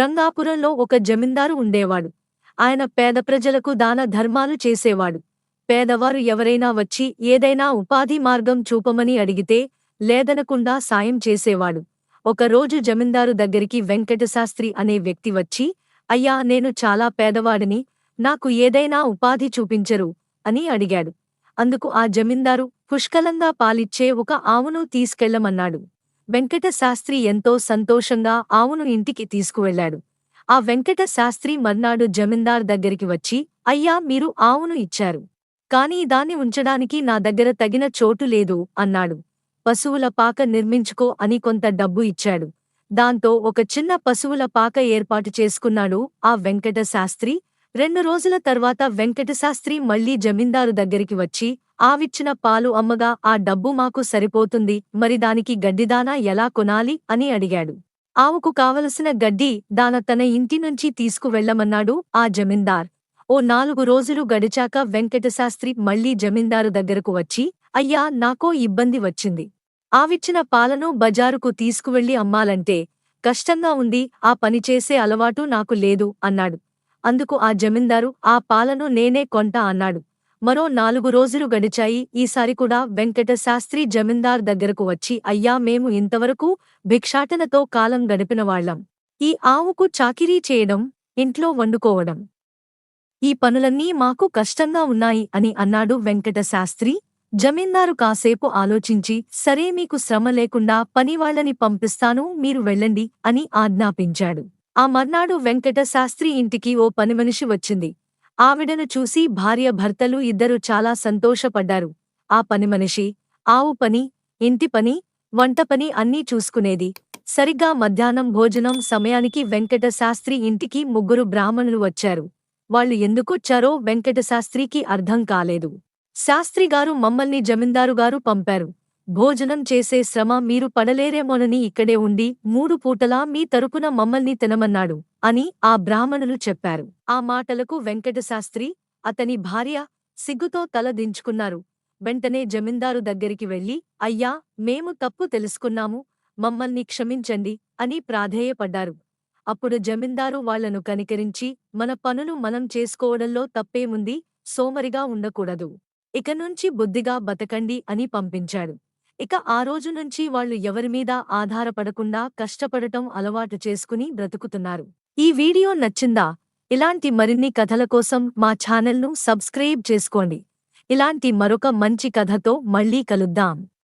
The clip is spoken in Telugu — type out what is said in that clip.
రంగాపురంలో ఒక జమీందారు ఉండేవాడు. ఆయన పేద ప్రజలకు దాన ధర్మాలు చేసేవాడు. పేదవారు ఎవరైనా వచ్చి ఏదైనా ఉపాధి మార్గం చూపమని అడిగితే లేదనకుండా సాయం చేసేవాడు. ఒకరోజు జమీందారు దగ్గరికి వెంకటశాస్త్రి అనే వ్యక్తి వచ్చి అయ్యా నేను చాలా పేదవాడిని నాకు ఏదైనా ఉపాధి చూపించరు అని అడిగాడు. అందుకు ఆ జమీందారు పుష్కలంగా పాలిచ్చే ఒక ఆవును తీసుకెళ్ళమన్నాడు వెంకట శాస్త్రి ఎంతో సంతోషంగా ఆవును ఇంటికి తీసుకువెళ్ళాడు ఆ వెంకట శాస్త్రి మర్నాడు జమీందార్ దగ్గరికి వచ్చి అయ్యా మీరు ఆవును ఇచ్చారు. కానీ దాన్ని ఉంచడానికి నా దగ్గర తగిన చోటు లేదు అన్నాడు. పశువుల పాక నిర్మించుకో అని కొంత డబ్బు ఇచ్చాడు. దాంతో ఒక చిన్న పశువుల పాక ఏర్పాటు చేసుకున్నాడు ఆ వెంకట శాస్త్రి రెండు రోజుల తర్వాత వెంకటశాస్త్రి మళ్ళీ జమీందారు దగ్గరికి వచ్చి ఆవిచ్చిన పాలు అమ్మగా ఆ డబ్బు మాకు సరిపోతుంది మరి దానికి గడ్డిదానా ఎలా కొనాలి? అని అడిగాడు. ఆవుకు కావలసిన గడ్డి దాన తన ఇంటి నుంచి తీసుకువెళ్ళమన్నాడు ఆ జమీందార్. ఓ నాలుగు రోజులు గడిచాక వెంకటశాస్త్రి మళ్ళీ జమీందారు దగ్గరకు వచ్చి అయ్యా నాకో ఇబ్బంది వచ్చింది. ఆవిచ్చిన పాలను బజారుకు తీసుకువెళ్ళి అమ్మాలంటే కష్టంగా ఉంది ఆ పనిచేసే అలవాటు నాకు లేదు అన్నాడు. అందుకు ఆ జమీందారు ఆ పాలను నేనే కొంటా అన్నాడు. మరో నాలుగు రోజులు గడిచాయి. ఈసారి కూడా వెంకట శాస్త్రి జమీందార్ దగ్గరకు వచ్చి అయ్యా మేము ఇంతవరకు భిక్షాటనతో కాలం గడిపినవాళ్ళం ఈ ఆవుకు చాకిరీ చేయడం ఇంట్లో వండుకోవడం ఈ పనులన్నీ మాకు కష్టంగా ఉన్నాయి అని అన్నాడు వెంకట శాస్త్రి జమీందారు కాసేపు ఆలోచించి సరే మీకు శ్రమ లేకుండా పనివాళ్ళని పంపిస్తాను మీరు వెళ్ళండి అని ఆజ్ఞాపించాడు. ఆ మర్నాడు వెంకట శాస్త్రి ఇంటికి ఓ పనిమనిషి వచ్చింది. ఆవిడను చూసి భార్య భర్తలు ఇద్దరు చాలా సంతోషపడ్డారు. ఆ పనిమనిషి ఆవు పని ఇంటి పని వంట పని అన్నీ చూసుకునేది. సరిగ్గా మధ్యాహ్నం భోజనం సమయానికి వెంకటశాస్త్రి ఇంటికి ముగ్గురు బ్రాహ్మణులు వచ్చారు. వాళ్ళు ఎందుకొచ్చారో వెంకటశాస్త్రికి అర్థం కాలేదు. శాస్త్రిగారు మమ్మల్ని జమీందారుగారు పంపారు. భోజనం చేసే శ్రమ మీరు పడలేరేమోనని ఇక్కడే ఉండి మూడు పూటలా మీ తరపున మమ్మల్ని తినమన్నాడు. అని ఆ బ్రాహ్మణులు చెప్పారు. ఆ మాటలకు వెంకటశాస్త్రి అతని భార్య సిగ్గుతో తల దించుకున్నారు. వెంటనే జమీందారు దగ్గరికి వెళ్ళి అయ్యా మేము తప్పు తెలుసుకున్నాము. మమ్మల్ని క్షమించండి అని ప్రాధేయపడ్డారు. అప్పుడు జమీందారు వాళ్ళను కనికరించి మన పనులు మనం చేసుకోవడంలో తప్పేముంది? సోమరిగా ఉండకూడదు. ఇక నుంచి బుద్ధిగా బతకండి అని పంపించాడు. ఇక ఆ రోజు నుంచి వాళ్ళు ఎవరిమీద ఆధారపడకుండా కష్టపడటం అలవాటు చేసుకుని బ్రతుకుతున్నారు. ఈ వీడియో నచ్చిందా? ఇలాంటి మరిన్ని కథల కోసం మా ఛానల్ను సబ్స్క్రైబ్ చేసుకోండి. ఇలాంటి మరొక మంచి కథతో మళ్ళీ కలుద్దాం.